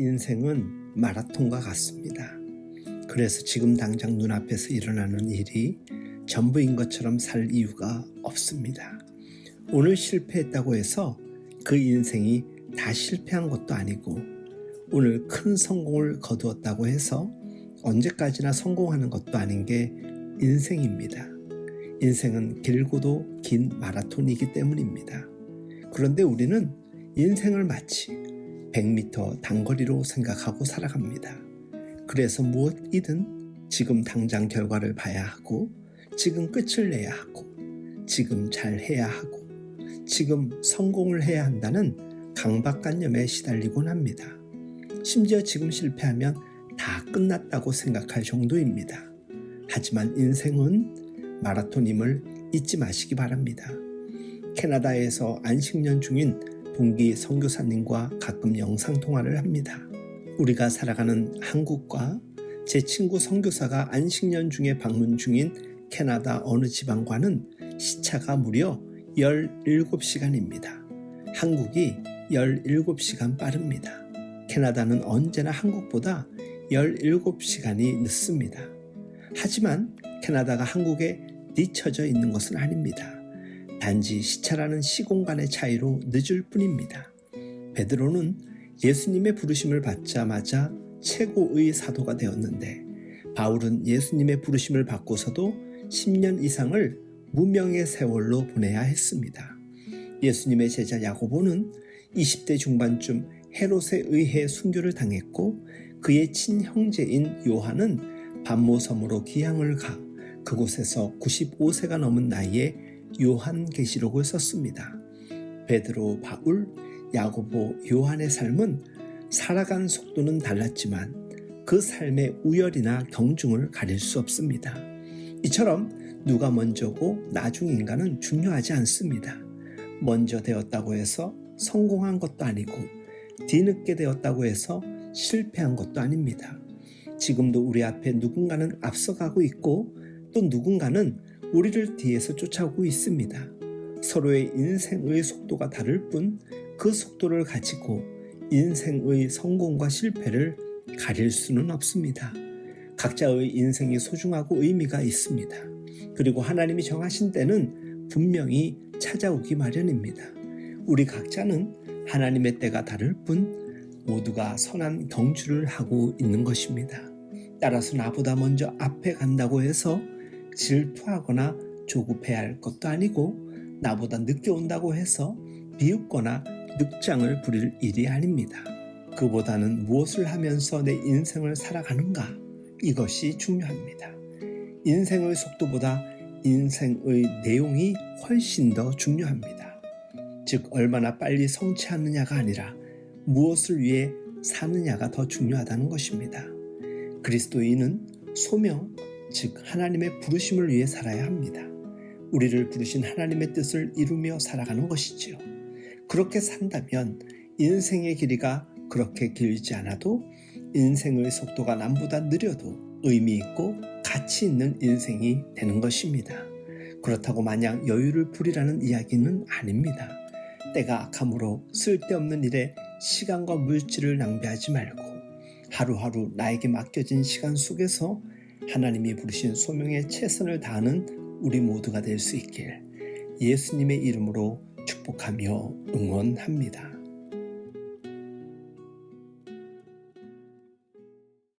인생은 마라톤과 같습니다. 그래서 지금 당장 눈앞에서 일어나는 일이 전부인 것처럼 살 이유가 없습니다. 오늘 실패했다고 해서 그 인생이 다 실패한 것도 아니고 오늘 큰 성공을 거두었다고 해서 언제까지나 성공하는 것도 아닌 게 인생입니다. 인생은 길고도 긴 마라톤이기 때문입니다. 그런데 우리는 인생을 마치 100m 단거리로 생각하고 살아갑니다. 그래서 무엇이든 지금 당장 결과를 봐야 하고, 지금 끝을 내야 하고, 지금 잘 해야 하고, 지금 성공을 해야 한다는 강박관념에 시달리곤 합니다. 심지어 지금 실패하면 다 끝났다고 생각할 정도입니다. 하지만 인생은 마라톤임을 잊지 마시기 바랍니다. 캐나다에서 안식년 중인 동기 선교사님과 가끔 영상 통화를 합니다. 우리가 살아가는 한국과 제 친구 선교사가 안식년 중에 방문 중인 캐나다 어느 지방과는 시차가 무려 17시간입니다. 한국이 17시간 빠릅니다. 캐나다는 언제나 한국보다 17시간이 늦습니다. 하지만 캐나다가 한국에 뒤처져 있는 것은 아닙니다. 단지 시차라는 시공간의 차이로 늦을 뿐입니다. 베드로는 예수님의 부르심을 받자마자 최고의 사도가 되었는데 바울은 예수님의 부르심을 받고서도 10년 이상을 무명의 세월로 보내야 했습니다. 예수님의 제자 야고보는 20대 중반쯤 헤롯에 의해 순교를 당했고 그의 친형제인 요한은 반모섬으로 기양을 가 그곳에서 95세가 넘은 나이에 요한계시록을 썼습니다. 베드로, 바울, 야고보, 요한의 삶은 살아간 속도는 달랐지만 그 삶의 우열이나 경중을 가릴 수 없습니다. 이처럼 누가 먼저고 나중인가는 중요하지 않습니다. 먼저 되었다고 해서 성공한 것도 아니고 뒤늦게 되었다고 해서 실패한 것도 아닙니다. 지금도 우리 앞에 누군가는 앞서가고 있고 또 누군가는 우리를 뒤에서 쫓아오고 있습니다. 서로의 인생의 속도가 다를 뿐 그 속도를 가지고 인생의 성공과 실패를 가릴 수는 없습니다. 각자의 인생이 소중하고 의미가 있습니다. 그리고 하나님이 정하신 때는 분명히 찾아오기 마련입니다. 우리 각자는 하나님의 때가 다를 뿐 모두가 선한 경주를 하고 있는 것입니다. 따라서 나보다 먼저 앞에 간다고 해서 질투하거나 조급해야 할 것도 아니고 나보다 늦게 온다고 해서 비웃거나 늑장을 부릴 일이 아닙니다. 그보다는 무엇을 하면서 내 인생을 살아가는가 이것이 중요합니다. 인생의 속도보다 인생의 내용이 훨씬 더 중요합니다. 즉 얼마나 빨리 성취하느냐가 아니라 무엇을 위해 사느냐가 더 중요하다는 것입니다. 그리스도인은 소명, 즉 하나님의 부르심을 위해 살아야 합니다. 우리를 부르신 하나님의 뜻을 이루며 살아가는 것이지요. 그렇게 산다면 인생의 길이가 그렇게 길지 않아도 인생의 속도가 남보다 느려도 의미 있고 가치 있는 인생이 되는 것입니다. 그렇다고 마냥 여유를 부리라는 이야기는 아닙니다. 때가 악함으로 쓸데없는 일에 시간과 물질을 낭비하지 말고 하루하루 나에게 맡겨진 시간 속에서 하나님이 부르신 소명에 최선을 다하는 우리 모두가 될 수 있길 예수님의 이름으로 축복하며 응원합니다.